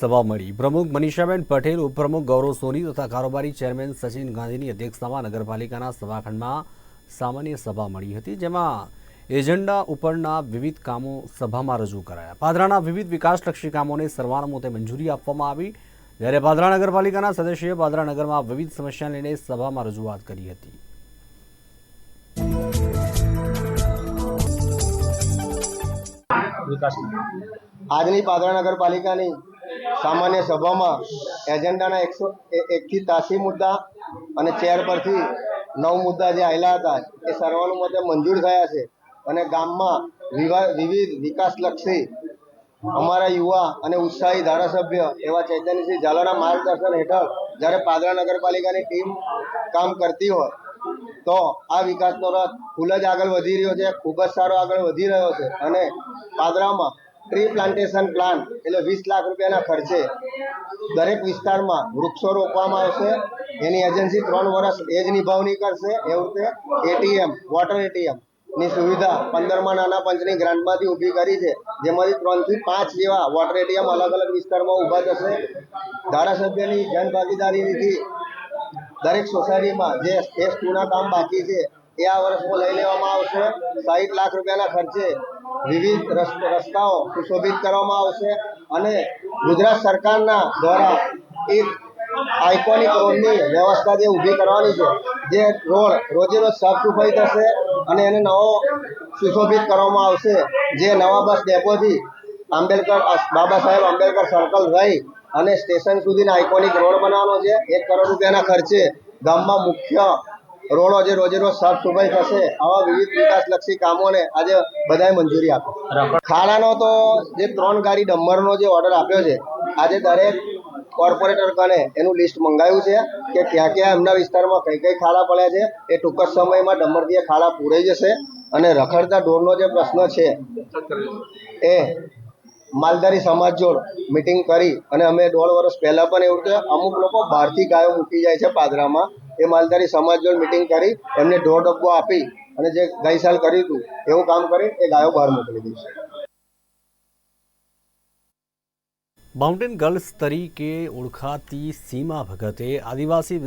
સભા મળી. પ્રમુખ મનીષાબેન પટેલ, ઉપપ્રમુખ ગૌરવ સોની તથા કારોબારી ચેરમેન સચિન ગાંધીની અધ્યક્ષતામાં નગરપાલિકાના સભાખંડમાં સામાન્ય સભા મળી હતી, જેમાં એજન્ડા ઉપરના વિવિધ કામો સભામાં રજૂ કરાયા. પાદરાના વિવિધ વિકાસલક્ષી કામોને સર્વાનુમતે મંજૂરી આપવામાં આવી. જ્યારે પાદરા નગરપાલિકાના સદસ્યોએ પાદરા નગરમાં વિવિધ સમસ્યા લઈને સભામાં રજૂઆત કરી હતી. આજની પાદરા નગરપાલિકાની સામાન્ય સભામાં એજન્ડાના એકસો એકથી ત્યાસી મુદ્દા અને ચેર પરથી નવ મુદ્દા જે આવેલા હતા, એ સર્વાનુમતે મંજૂર થયા છે. અને ગામમાં વિવિધ વિકાસલક્ષી અમારા યુવા અને ઉત્સાહી ધારાસભ્ય એવા ચૈતન્યસિંહ ઝાલાના માર્ગદર્શન હેઠળ જ્યારે પાદરા નગરપાલિકાની ટીમ કામ કરતી હોય, તો આ વિકાસનો રથ ફૂલ જ આગળ વધી રહ્યો છે, ખૂબ જ સારો આગળ વધી રહ્યો છે. અને પાદરામાં ટ્રી પ્લાન્ટેશન પ્લાન એટલે વીસ લાખ રૂપિયાના ખર્ચે દરેક વિસ્તારમાં વૃક્ષો રોપવામાં આવશે. એની એજન્સી ત્રણ વર્ષ એ જ નિભાવણી કરશે. એવું રીતે એટીએમ વોટર એટીએમની સુવિધા પંદરમાં નાના પંચની ગ્રાન્ટમાંથી ઊભી કરી છે, જેમાંથી ત્રણથી પાંચ જેવા વોટર એટીએમ અલગ અલગ વિસ્તારમાં ઊભા થશે. ધારાસભ્યની જનભાગીદારીથી દરેક સોસાયટીમાં જે એસ ટુના કામ બાકી છે, એ આ વર્ષમાં લઈ લેવામાં આવશે. સાહીઠ લાખ રૂપિયાના ખર્ચે વિવિધ રસ્તાઓ સુશોભિત કરવામાં આવશે અને ગુજરાત સરકારના દ્વારા એક આઇકોનિક રોડની વ્યવસ્થા જે ઊભી કરવાની છે, જે રોડ રોજે રોજ સાફ સફાઈ થશે અને એને નવો સુશોભિત કરવામાં આવશે. જે નવા બસ ડેપોથી આંબેડકર બાબા સાહેબ આંબેડકર સર્કલ રહી અને સ્ટેશન સુધીના આઇકોનિક રોડ બનાવવાનો છે. એક કરોડ રૂપિયાના ખર્ચે ગામમાં મુખ્ય રોડો જે રોજે રોજ સાફ સફાઈ થશે, આવા વિવિધ વિકાસલક્ષી કામોને આજે બધાએ મંજૂરી આપી. ખાડાનો તો જે ત્રણ ગાડી ડમ્બરનો જે ઓર્ડર આપ્યો છે, આજે દરેક કોર્પોરેટર કને એનું લિસ્ટ મંગાવ્યું છે કે ક્યાં ક્યાં એમના વિસ્તારમાં કઈ કઈ ખાડા પડ્યા છે, એ ટૂંક જ સમયમાં ડમ્બરથી ખાડા પૂરાઈ જશે અને રખડતા ઢોરનો જે પ્રશ્ન છે, એ માલધારી સમાજ જોડ મિટિંગ કરી અને અમે દોઢ વર્ષ પહેલાં પણ એવું કે અમુક લોકો બહારથી ગાયો મૂકી જાય છે પાદરામાં. એ માલધારી સમાજ જોડ મિટિંગ કરી, એમને ઢોર ડબ્બો આપી અને જે ગઈ સાલ કર્યું હતું, એવું કામ કરી એ ગાયો બહાર મોકલી દઈશું માઉન્ટેન ગર્લ્સ તરીકે ઓળખાતી સીમા ભગતે આદિવાસી